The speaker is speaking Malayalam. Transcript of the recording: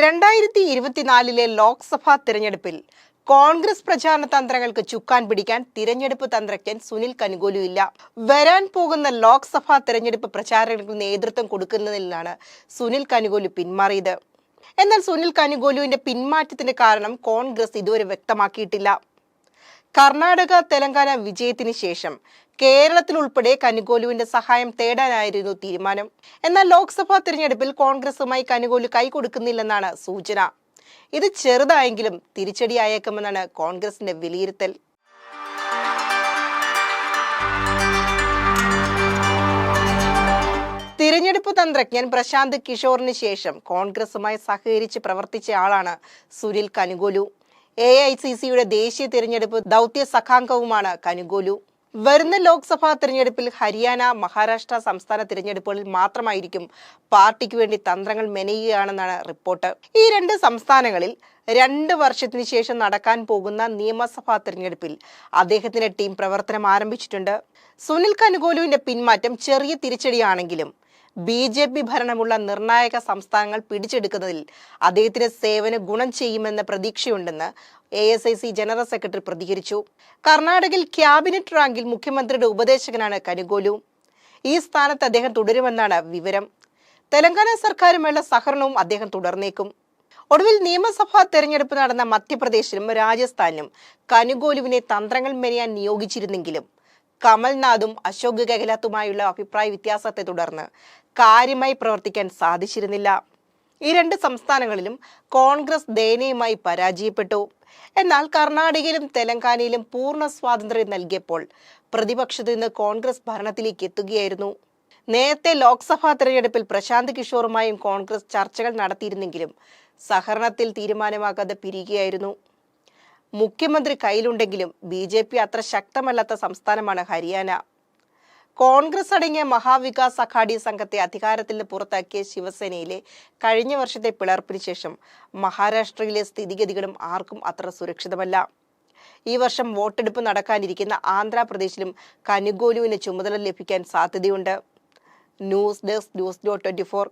രണ്ടായിരത്തി ഇരുപത്തിനാലിലെ ലോക്സഭാ തിരഞ്ഞെടുപ്പിൽ കോൺഗ്രസ് പ്രചാരണ തന്ത്രങ്ങൾക്ക് ചുക്കാൻ പിടിക്കാൻ തിരഞ്ഞെടുപ്പ് തന്ത്രജ്ഞൻ സുനിൽ കനുകോലു ഇല്ല വരാൻ പോകുന്ന ലോക്സഭാ തിരഞ്ഞെടുപ്പ് പ്രചാരണങ്ങൾക്ക് നേതൃത്വം കൊടുക്കുന്നതിൽ നിന്നാണ് സുനിൽ കനുകോലു പിന്മാറിയത്. എന്നാൽ സുനിൽ കനുകോലുവിന്റെ പിന്മാറ്റത്തിന്റെ കാരണം കോൺഗ്രസ് ഇതുവരെ വ്യക്തമാക്കിയിട്ടില്ല. കർണാടക തെലങ്കാന വിജയത്തിന് ശേഷം കേരളത്തിൽ ഉൾപ്പെടെ കനുകോലുവിന്റെ സഹായം തേടാനായിരുന്നു തീരുമാനം. എന്നാൽ ലോക്സഭാ തിരഞ്ഞെടുപ്പിൽ കോൺഗ്രസുമായി കനുകോലു കൈകൊടുക്കുന്നില്ലെന്നാണ് സൂചന. ഇത് ചെറുതായെങ്കിലും തിരിച്ചടിയായേക്കുമെന്നാണ് കോൺഗ്രസിന്റെ വിലയിരുത്തൽ. തിരഞ്ഞെടുപ്പ് തന്ത്രജ്ഞൻ പ്രശാന്ത് കിഷോറിന് ശേഷം കോൺഗ്രസുമായി സഹകരിച്ച് പ്രവർത്തിച്ച ആളാണ് Sunil Kanugolu. A I C സിയുടെ ദേശീയ തിരഞ്ഞെടുപ്പ് ദൗത്യ സഖാംഗവുമാണ് കനുഗോലു. വരുന്ന ലോക്സഭാ തിരഞ്ഞെടുപ്പിൽ ഹരിയാന മഹാരാഷ്ട്ര സംസ്ഥാന തിരഞ്ഞെടുപ്പുകളിൽ മാത്രമായിരിക്കും പാർട്ടിക്ക് വേണ്ടി തന്ത്രങ്ങൾ മെനയുകയാണെന്നാണ് റിപ്പോർട്ട്. ഈ രണ്ട് സംസ്ഥാനങ്ങളിൽ രണ്ട് വർഷത്തിന് ശേഷം നടക്കാൻ പോകുന്ന നിയമസഭാ തിരഞ്ഞെടുപ്പിൽ അദ്ദേഹത്തിന്റെ ടീം പ്രവർത്തനം ആരംഭിച്ചിട്ടുണ്ട്. സുനിൽ കനുഗോലുവിന്റെ പിന്മാറ്റം ചെറിയ തിരിച്ചടിയാണെങ്കിലും ബി ജെ പി ഭരണമുള്ള നിർണായക സംസ്ഥാനങ്ങൾ പിടിച്ചെടുക്കുന്നതിൽ അദ്ദേഹത്തിന് സേവന ഗുണം ചെയ്യുമെന്ന പ്രതീക്ഷയുണ്ടെന്ന് A S I C general secretary പ്രതികരിച്ചു. കർണാടകയിൽ ക്യാബിനറ്റ് റാങ്കിൽ മുഖ്യമന്ത്രിയുടെ ഉപദേശകനാണ് കനുഗോലു. ഈ സ്ഥാനത്ത് അദ്ദേഹം തുടരുമെന്നാണ് വിവരം. തെലങ്കാന സർക്കാരുമായുള്ള സഹകരണവും അദ്ദേഹം തുടർന്നേക്കും. ഒടുവിൽ നിയമസഭാ തെരഞ്ഞെടുപ്പ് നടന്ന മധ്യപ്രദേശിലും രാജസ്ഥാനിലും കനുഗോലുവിനെ തന്ത്രങ്ങൾ മെനയാൻ നിയോഗിച്ചിരുന്നെങ്കിലും കമൽനാഥും അശോക് ഗെഹ്ലോത്തുമായുള്ള അഭിപ്രായ വ്യത്യാസത്തെ തുടർന്ന് കാര്യമായി പ്രവർത്തിക്കാൻ സാധിച്ചിരുന്നില്ല. ഈ രണ്ട് സംസ്ഥാനങ്ങളിലും കോൺഗ്രസ് ദയനീയമായി പരാജയപ്പെട്ടു. എന്നാൽ കർണാടകയിലും തെലങ്കാനയിലും പൂർണ സ്വാതന്ത്ര്യം നൽകിയപ്പോൾ പ്രതിപക്ഷത്ത് നിന്ന് കോൺഗ്രസ് ഭരണത്തിലേക്ക് എത്തുകയായിരുന്നു. നേരത്തെ ലോക്സഭാ തെരഞ്ഞെടുപ്പിൽ പ്രശാന്ത് കിഷോറുമായും കോൺഗ്രസ് ചർച്ചകൾ നടത്തിയിരുന്നെങ്കിലും സഹകരണത്തിൽ തീരുമാനമാകാതെ പിരിയുകയായിരുന്നു. മുഖ്യമന്ത്രി കയ്യിലുണ്ടെങ്കിലും ബി ജെ പി അത്ര ശക്തമല്ലാത്ത സംസ്ഥാനമാണ് ഹരിയാന. കോൺഗ്രസ് അടങ്ങിയ മഹാവികാസ് അഘാടി സംഘത്തെ അധികാരത്തിൽ നിന്ന് പുറത്താക്കിയ ശിവസേനയിലെ കഴിഞ്ഞ വർഷത്തെ പിളർപ്പിന് ശേഷം മഹാരാഷ്ട്രയിലെ സ്ഥിതിഗതികളും ആർക്കും അത്ര സുരക്ഷിതമല്ല. ഈ വർഷം വോട്ടെടുപ്പ് നടക്കാനിരിക്കുന്ന ആന്ധ്രാപ്രദേശിലും കനുഗോലുവിന് ചുമതല ലഭിക്കാൻ സാധ്യതയുണ്ട്. News desk news dot twenty four.